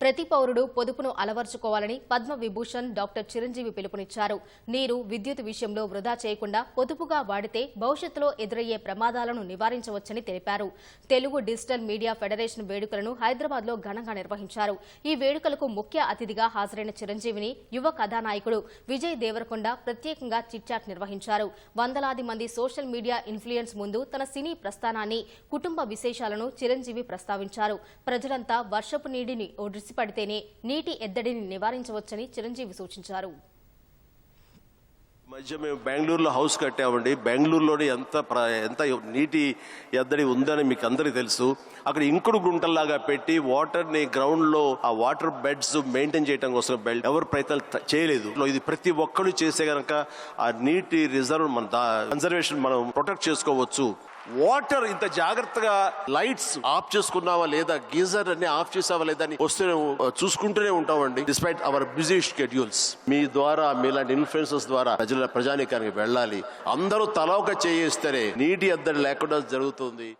ప్రతి పౌరుడు పొదుపును అలవర్చుకోవాలని పద్మ విభూషణ్ డాక్టర్ చిరంజీవి పిలుపునిచ్చారు. నీరు విద్యుత్ విషయంలో వృధా చేయకుండా పొదుపుగా వాడితే భవిష్యత్తులో ఎదురయ్యే ప్రమాదాలను నివారించవచ్చని తెలిపారు. తెలుగు డిజిటల్ మీడియా ఫెడరేషన్ వేడుకలను హైదరాబాద్లో ఘనంగా నిర్వహించారు. ఈ వేడుకలకు ముఖ్య అతిథిగా హాజరైన చిరంజీవిని యువ కథానాయకుడు విజయ్ దేవరకొండ ప్రత్యేకంగా చిట్చాట్ నిర్వహించారు. వందలాది మంది సోషల్ మీడియా ఇన్ఫ్లుయెన్స్ ముందు తన సినీ ప్రస్థానాన్ని కుటుంబ విశేషాలను చిరంజీవి ప్రస్తావించారు. ప్రజలంతా వర్షపు నీటిని ఒడిసిపడితేనే నీటి ఎద్దడిని నివారించవచ్చని చిరంజీవి సూచించారు. మధ్య మేము బెంగళూరులో హౌస్ కట్టామండి. బెంగళూరులోని ఎంత ప్ర- ఎంత నీటి ఎద్దడి ఉందని మీకు అందరికీ తెలుసు. అక్కడ ఇంకుడు గుంటల్లాగా పెట్టి వాటర్ని గ్రౌండ్లో ఆ వాటర్ బెడ్స్ మెయింటైన్ చేయడం కోసం బెల్ట్ ఎవరు ప్రయత్నాలు చేయలేదు. ఇది ప్రతి ఒక్కరు చేసే కనుక ఆ నీటి రిజర్వ్ మన కన్సర్వేషన్ మనం ప్రొటెక్ట్ చేసుకోవచ్చు. వాటర్ ఇంత జాగ్రత్తగా లైట్స్ ఆఫ్ చేసుకున్నావా లేదా? గీజర్ అన్ని ఆఫ్ చేసావా లేదా అని వస్తూనే చూసుకుంటూనే ఉంటామండి డిస్పైట్ అవర్ బిజీ షెడ్యూల్స్ మీ ద్వారా మీలాంటి ఇన్ఫ్లుయెన్సెస్ ద్వారా ప్రజల ప్రజానీకానికి వెళ్ళాలి. అందరూ తల ఒక చేయిస్తేనే నీటి ఎద్దడి లేకుండా జరుగుతుంది.